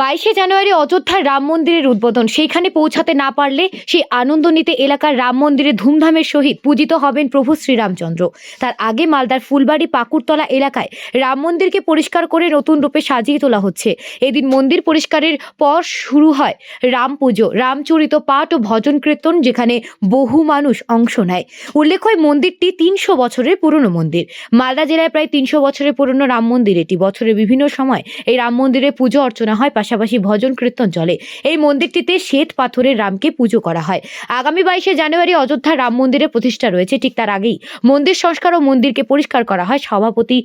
বাইশে জানুয়ারি অযোধ্যার রাম মন্দিরের উদ্বোধন। সেইখানে পৌঁছাতে না পারলে সেই আনন্দ নিতে এলাকার রাম মন্দিরে ধুমধামের সহিত পূজিত হবেন প্রভু শ্রীরামচন্দ্র। তার আগে মালদার ফুলবাড়ি পাকুড়তলা এলাকায় রাম মন্দিরকে পরিষ্কার করে নতুন রূপে সাজিয়ে তোলা হচ্ছে। এদিন মন্দির পরিষ্কারের পর শুরু হয় রাম পুজো, রামচরিত পাঠ ও ভজন কীর্তন যেখানে বহু মানুষ অংশ নেয়। উল্লেখ হয় মন্দিরটি তিনশো বছরের পুরনো মন্দির। মালদা জেলায় প্রায় তিনশো বছরের পুরনো রাম মন্দির। এটি বছরের বিভিন্ন সময় এই রাম মন্দিরে পুজো অর্চনা হয়। পাশাপাশি ভজন কীর্তন চলে। এই মন্দিরটিতে শ্বেত পাথরের রামকে পুজো করা হয়। আগামী বাইশে জানুয়ারি অযোধ্যা রাম মন্দিরের প্রতিষ্ঠা রয়েছে। ঠিক তার আগেই মন্দির সংস্কার ও মন্দিরকে পরিষ্কার করা হয়। সভাপতি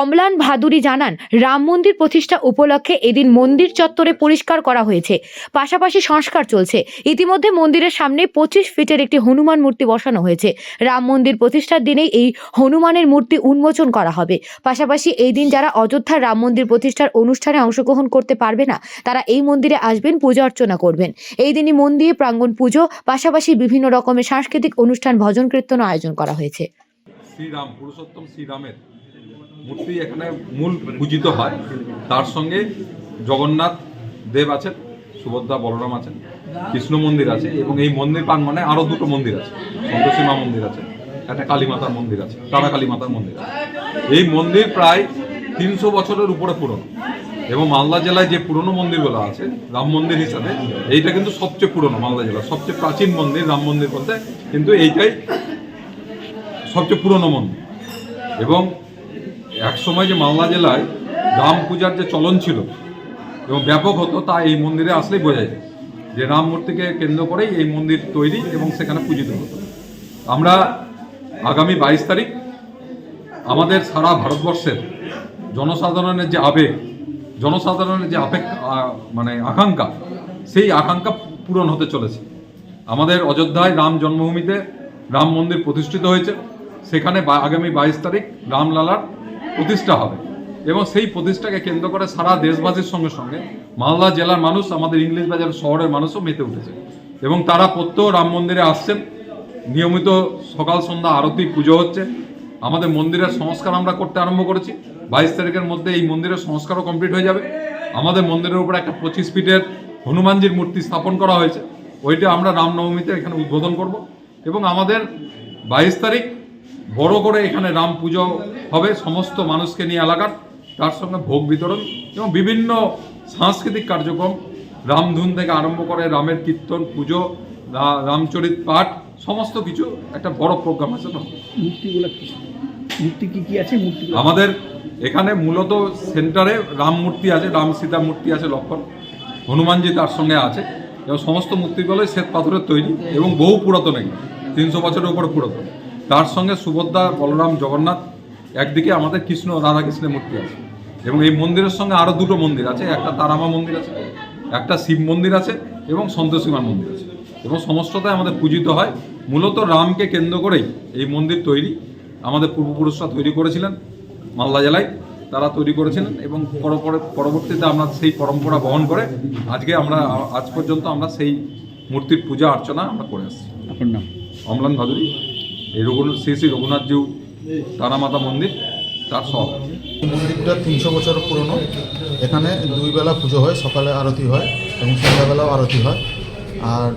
অমলান ভাদুরী জানান, রাম মন্দির প্রতিষ্ঠা উপলক্ষে এদিন মন্দির চত্বরে পরিষ্কার করা হয়েছে। পাশাপাশি সংস্কার চলছে। ইতিমধ্যে মন্দিরের সামনে পঁচিশ ফিটের একটি হনুমান মূর্তি বসানো হয়েছে। রাম মন্দির প্রতিষ্ঠার দিনেই এই হনুমানের মূর্তি উন্মোচন করা হবে। পাশাপাশি এই দিন যারা অযোধ্যার রাম মন্দির প্রতিষ্ঠার অনুষ্ঠানে অংশগ্রহণ করতে পারবে না তারা এই মন্দিরে আসবেন, পূজা অর্চনা করবেন। এই দিনই মন্দিরে প্রাঙ্গণ পুজো, পাশাপাশি বিভিন্ন রকমের সাংস্কৃতিক অনুষ্ঠান, ভজন কীর্তন আয়োজন করা হয়েছে। শ্রীরাম, পুরুষোত্তম শ্রীরামের মূর্তি এখানে মূল পূজিত হয়। তার সঙ্গে জগন্নাথ দেব আছেন, সুভদ্রা বলরাম আছেন, কৃষ্ণ মন্দির আছে এবং এই মন্দির প্রাঙ্গণে আরও দুটো মন্দির আছে সন্তোষী মা মন্দির আছে, একটা কালী মাতার মন্দির আছে তারা কালী মাতার মন্দির আছে। এই মন্দির প্রায় তিনশো বছরের উপরে পুরনো। এবং মালদা জেলায় যে পুরনো মন্দিরগুলো আছে, রাম মন্দির হিসাবে, এইটা কিন্তু সবচেয়ে পুরনো মালদা জেলার সবচেয়ে প্রাচীন মন্দির রাম মন্দির বলতে, কিন্তু এইটাই সবচেয়ে পুরনো মন্দির। এবং এক সময় যে মালদা জেলায় রাম পূজার যে চলন ছিল, এবং ব্যাপক হতো, তা এই মন্দিরে আসলেই বোঝা যায়। যে রাম মূর্তিকে কেন্দ্র করেই এই মন্দির তৈরি এবং সেখানে পূজিত হতো। আমরা আগামী বাইশ তারিখ আমাদের সারা ভারতবর্ষের জনসাধারণের যে আবেগ জনসাধারণের যে আবেগ আ- মানে আকাঙ্ক্ষা, সেই আকাঙ্ক্ষা পূরণ হতে চলেছে। আমাদের অযোধ্যায় রাম জন্মভূমিতে রাম মন্দির প্রতিষ্ঠিত হয়েছে। সেখানে আগামী বাইশ তারিখ রামলালার প্রতিষ্ঠা হবে। এবং সেই প্রতিষ্ঠাকে কেন্দ্র করে সারা দেশবাসীর সঙ্গে সঙ্গে মালদা জেলার মানুষ, আমাদের ইংলিশ বাজার শহরের মানুষও মেতে উঠেছে। এবং তারা প্রত্যহ রাম মন্দিরে আসছেন। নিয়মিত সকাল সন্ধ্যা আরতি, পুজো হচ্ছে। আমাদের মন্দিরের সংস্কার আমরা করতে আরম্ভ করেছি। বাইশ তারিখের মধ্যে এই মন্দিরের সংস্কারও কমপ্লিট হয়ে যাবে। আমাদের মন্দিরের উপর একটা পঁচিশ ফিটের হনুমানজির মূর্তি স্থাপন করা হয়েছে। ওইটা আমরা রামনবমীতে এখানে উদ্বোধন করব। এবং আমাদের বাইশ তারিখ বড় করে এখানে রাম পুজো হবে সমস্ত মানুষকে নিয়ে এলাকার। তার সঙ্গে ভোগ বিতরণ এবং বিভিন্ন সাংস্কৃতিক কার্যক্রম। রামধুন থেকে আরম্ভ করে রামের কীর্তন পুজো রামচরিত পাঠ সমস্ত কিছু একটা বড় প্রোগ্রাম আছে। মূর্তিগুলো কি? মূর্তি কি কি আছে? মূর্তি আমাদের এখানে মূলত সেন্টারে রাম মূর্তি আছে, রাম সীতা মূর্তি আছে লক্ষণ। হনুমানজি তার সঙ্গে আছে। এবং সমস্ত মূর্তিগুলোই শ্বেত পাথরের তৈরি এবং বহু পুরাতন এগুলো, তিনশো বছরের উপরে পুরাতন। তার সঙ্গে সুভদ্রা, বলরাম, জগন্নাথ, একদিকে আমাদের কৃষ্ণ রাধাকৃষ্ণের মূর্তি আছে। এবং এই মন্দিরের সঙ্গে আরও দুটো মন্দির আছে, একটা তারামা মন্দির আছে, একটা শিব মন্দির আছে এবং সন্তোষীমার মন্দির আছে। এবং সমস্তটাই আমাদের পূজিত হয়। মূলত রামকে কেন্দ্র করেই এই মন্দির তৈরি। আমাদের পূর্বপুরুষরা তৈরি করেছিলেন। মালদা জেলায় তারা তৈরি করেছেন এবং পর- পর- পরবর্তীতে আমরা সেই পরম্পরা বহন করে আজকে আমরা আজ পর্যন্ত আমরা সেই মূর্তির পূজা অর্চনা আমরা করে আসছি। আপনার নাম? অমলান ভাদুরী এই রঘুনাথ শ্রী শ্রী রঘুনাথজিউ তারামাতা মন্দির তার সব এই মন্দিরটা তিনশো বছর পুরনো। এখানে দুই বেলা পুজো হয় সকালে আরতি হয় এবং সন্ধ্যাবেলাও আরতি হয়। আর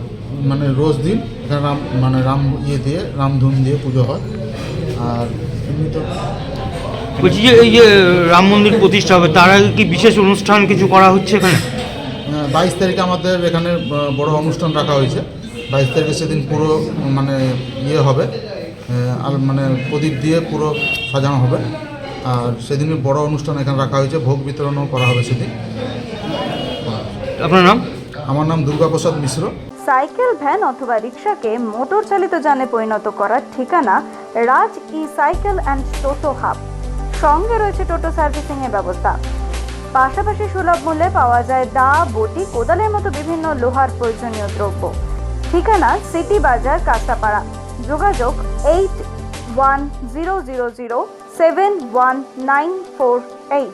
মানে রোজ দিন এখানে রাম মানে রাম ইয়ে দিয়ে রামধুন দিয়ে পুজো হয়। আর এমনি তো বলছি যে এই যে রাম মন্দির প্রতিষ্ঠা হবে তার আগে কি বিশেষ অনুষ্ঠান কিছু করা হচ্ছে এখানে? বাইশ তারিখে আমাদের এখানে বড় অনুষ্ঠান রাখা হয়েছে। বাইশ তারিখে সেদিন পুরো মানে ইয়ে হবে। আর মানে প্রদীপ দিয়ে পুরো সাজানো হবে। আর সেদিনের বড় অনুষ্ঠান এখানে রাখা হয়েছে ভোগ বিতরণও করা হবে সেদিন। আপনার নাম? আমার নাম দুর্গাপ্রসাদ মিশ্র। সাইকেল ভ্যান অথবা রিক্সাকে মোটর চালিত যানে পরিণত করার ঠিকানা Raj e cycle and toto hub. সঙ্গে রয়েছে টোটো সার্ভিসিং এর ব্যবস্থা। পাশাপাশি সুলভ মূল্যে পাওয়া যায় দা, বটি, কোদালের মতো বিভিন্ন লোহার প্রয়োজনীয় দ্রব্য। ঠিকানা সিটি বাজার, কাঁচাপাড়া। যোগাযোগ eight one zero zero zero seven one nine four eight.